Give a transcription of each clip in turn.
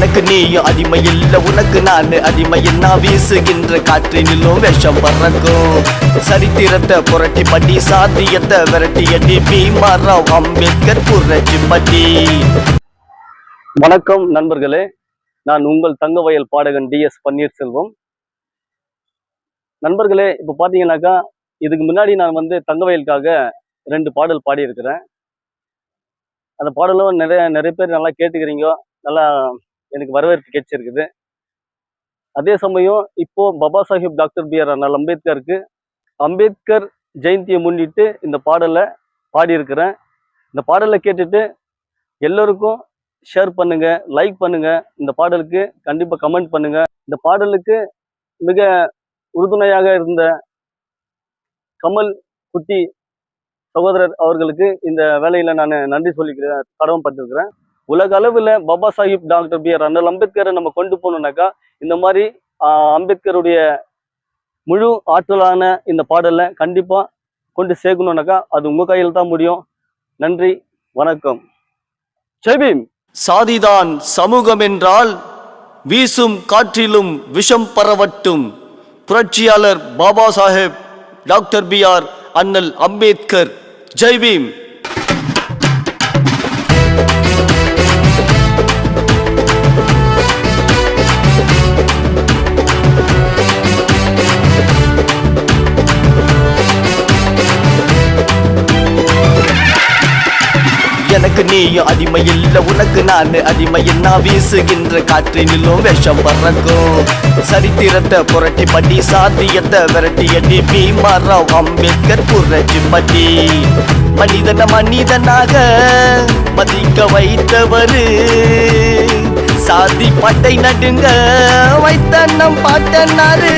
நீயும் அடிமை இல்ல உனக்கு நான் அடிமை நான் வீசுகின்ற காற்றினிலும் விஷம் பறக்கும். சரித்திரத்தை புரட்டி பட்டி சாத்தியத்தை விரட்டி அடி பீமாராவ் அம்பேத்கர் புரட்சி பட்டி. வணக்கம் நண்பர்களே. நான் உங்கள் தங்கவயல் பாடகன் டிஎஸ் பன்னீர்செல்வம். நண்பர்களே இப்போ பார்த்தீங்கன்னாக்கா இதுக்கு முன்னாடி நான் வந்து தங்கவயலுக்காக ரெண்டு பாடல் பாடியிருக்கிறேன். அந்த பாடலும் நிறைய நிறைய பேர் நல்லா கேட்டுக்கிறீங்க. நல்லா எனக்கு வரவேற்பு கிடைச்சிருக்குது. அதே சமயம் இப்போ Baba Saheb doctor B R அண்ணல் அம்பேத்கருக்கு அம்பேத்கர் ஜெயந்தியை முன்னிட்டு இந்த பாடலை பாடியிருக்கிறேன். இந்த பாடலை கேட்டுட்டு எல்லோருக்கும் ஷேர் பண்ணுங்க லைக் பண்ணுங்க. இந்த பாடலுக்கு கண்டிப்பாக கமெண்ட் பண்ணுங்க. இந்த பாடலுக்கு மிக உறுதுணையாக இருந்த கமல் குட்டி சகோதரர் அவர்களுக்கு இந்த வேலையில் நான் நன்றி சொல்லிக்கிறேன் கடமைப்பட்டிருக்கிறேன். உலக அளவில் Baba Saheb doctor B R அண்ணல் அம்பேத்கரை நம்ம கொண்டு போகணுன்னாக்கா இந்த மாதிரி அம்பேத்கருடைய முழு ஆற்றலான இந்த பாடலை கண்டிப்பாக கொண்டு சேர்க்கணுன்னாக்கா அது உங்கள் கையில் தான் முடியும். நன்றி வணக்கம். ஜெய்பீம் சாதிதான் சமூகம் என்றால் வீசும் காற்றிலும் விஷம் பரவட்டும். புரட்சியாளர் Baba Saheb doctor B R அண்ணல் அம்பேத்கர். ஜெய்பீம் உனக்கு நீயும் அடிமை இல்ல உனக்கு நான் அடிமை என்ன வீசுகின்ற காற்றினிலும் விஷம் பறக்கும். சரித்திரத்தை புரட்டி பட்டி சாத்தியத்தை விரட்டி அடி பீமாராவ் அம்பேத்கர் புரட்சி பட்டி. மனிதன மனிதனாக மதிக்க வைத்தவரு. சாதி பட்டை நடுங்க வைத்த நம் பாட்டனாரு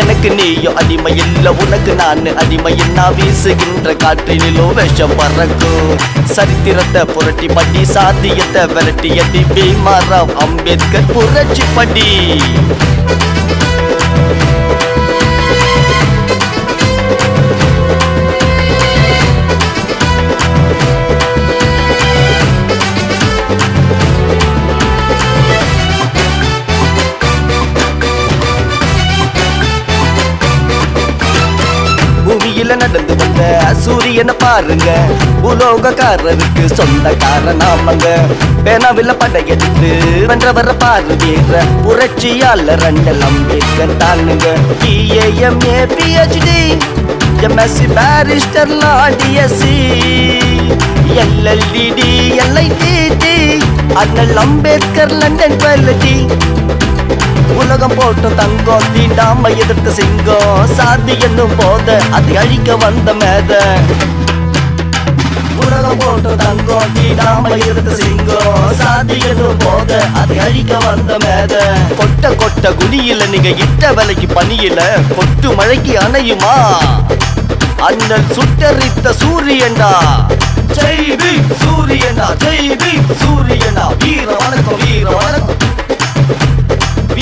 எனக்கு நீயும் அடிமை இல்ல உனக்கு நான் அடிமை வீசுகின்ற காற்றினிலோ விஷம் பறக்கும். சரித்திரத்தை புரட்டி பட்டி சாத்தியத்தை விரட்டி அடி பீமாராவ் அம்பேத்கர் புரட்சி படி. சூரியனை பாருங்க. உலோகக்காரருக்கு சொந்தக்கார நாமங்க பேனாவில் படையெடுத்து வென்றவர பாரு வீர. புரட்சியாளர் ரெண்டல் அம்பேத்கர் தானுங்க. இஏஎம்ஏ பிஹெச்டி எம்எஸ்சி பேரிஸ்டர் லாடிஎஸ்சி எல்எல்டிடி எல்ஐடிடி அண்ணல் அம்பேத்கர் லண்டன் டுவெல்டி உலகம் போட்டு தங்கம் தீண்டாம எதிர்த்து சிங்கம் சாதி என்னும் போத அதை அழிக்க வந்த மேத. உலகம் போட்டு தங்கம் தீண்டாம எதிர்த்து சிங்கம் சாதி என்னும் போத அதை அழிக்க வந்த மேத. கொட்ட கொட்ட குடியில நீங்க இட்ட விலைக்கு பணியில கொட்டு மழைக்கு அணையுமா? அண்ணன் சுட்டரித்த சூரியன்டா. ஜெய் பீம் சூரியனா ஜெய் பீம் சூரியனா வீர வணக்கம் வீர வணக்கம்.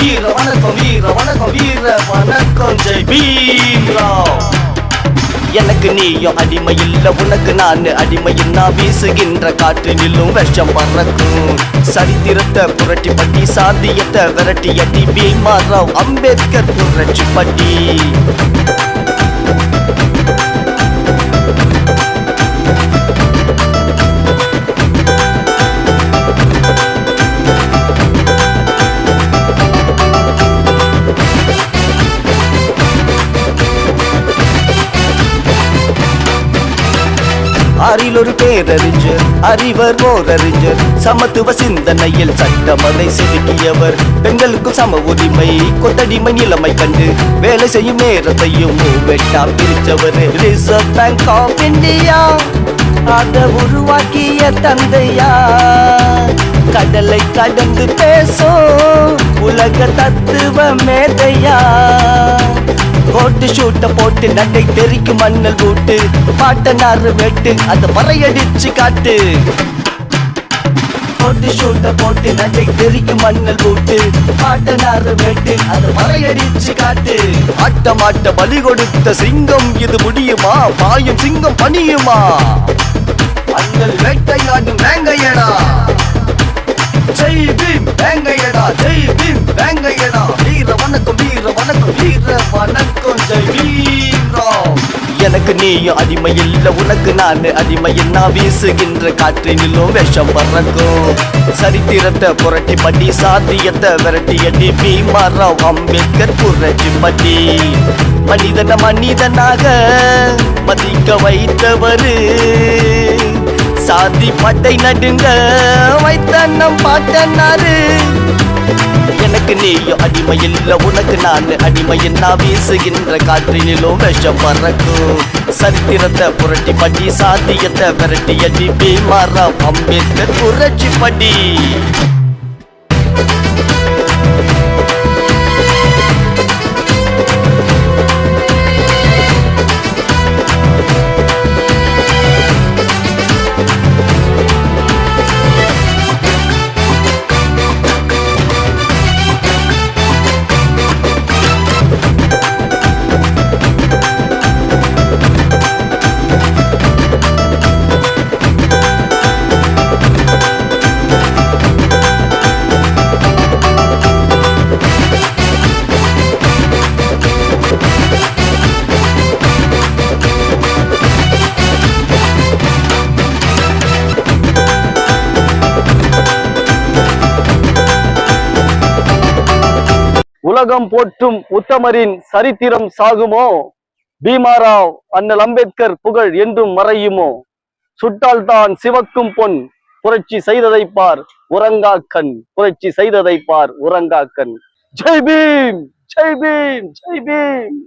வீர வணக்கம் வீர வணக்கம் வீர வணக்கம். ஜெய் பீம்ரா எனக்கு நீயும் அடிமை இல்ல உனக்கு நான் அடிமை நான் வீசுகின்ற காற்றினிலும் விஷம் பறக்கும். சரித்திரத்தை புரட்டி பட்டி சாத்தியத்தை விரட்டி அடி பீமாராவ் அம்பேத்கர் புரட்சி பட்டி. ஆறில் ஒரு பேரறிஞர் அறிவர் ஓரறிஞர். சமத்துவ சிந்தனையில் சட்டமதை செதுக்கியவர். பெண்களுக்கும் சம உரிமை கொத்தடிமை நிலைமை கண்டு வேலை செய்யும் நேரத்தையும் வெட்டா பிரிச்சவர் ரிசர்வ் பேங்க் ஆஃப் இந்தியா அதை உருவாக்கிய தந்தையா? கடலை கடந்து பேசும் உலக தத்துவ மேதையா? கோட்டு ஷூட்ட போட்டு நடை தெரிக்கும் மண்ணல் போட்டு. பாட்ட நாறு வெட்டு அந்த பறையடிச்சு காட்டு. கோட்டு ஷூட்ட போட்டு நடை தெரிக்கும் மண்ணல் போட்டு. பாட்ட நாறு வெட்டு அந்த பறையடிச்சு காட்டு. ஆட்ட மாட்ட பலி கொடுத்த சிங்கம் இது முடியுமா? பாயும் சிங்கம் பணியுமா? மண்ணல் வேட்டையாடும் வேங்கையடா. ஜெய் பீம் வேங்கையடா ஜெய் பீம் வேங்கையடா. வீர வணக்கம் வீர வணக்கம் வீர வணக்கம். எனக்கு நீயும் அடிமை இல்ல உனக்கு நான் அடிமை நான் வீசுகின்ற காற்றினிலும் விஷம் பறக்கும். சரித்திரத்தை புரட்டி பட்டி சாத்தியத்தை விரட்டி அடி பீமாராவ் அம்பேத்கர் புரட்சி பட்டி. மனிதன மனிதனாக மதிக்க வைத்தவரு. சாதி பட்டை நடுங்க வைத்த நம் பாட்டனாரு. உனக்கு நீயோ அடிமை இல்ல உனக்கு நான் அடிமையின் நான் வீசுகின்ற காற்றினிலோ விஷம் பறக்கும். சரித்திரத்தை புரட்டி பட்டி சாத்தியத்தை விரட்டி அடி பீமாரா அம்பேத்கர் புரட்சி பட்டி உலகம் போற்றும் உத்தமரின் சரித்திரம் சாகுமோ? பீமாராவ் அண்ணல் அம்பேத்கர் புகழ் என்றும் மறையுமோ? சுட்டால்தான் சிவக்கும் பொன் புரட்சி செய்ததை பார் உறங்கா கண் புரட்சி செய்ததை பார் உறங்கா கண் ஜெய் பீம்! ஜெய் பீம்! ஜெய் பீம்!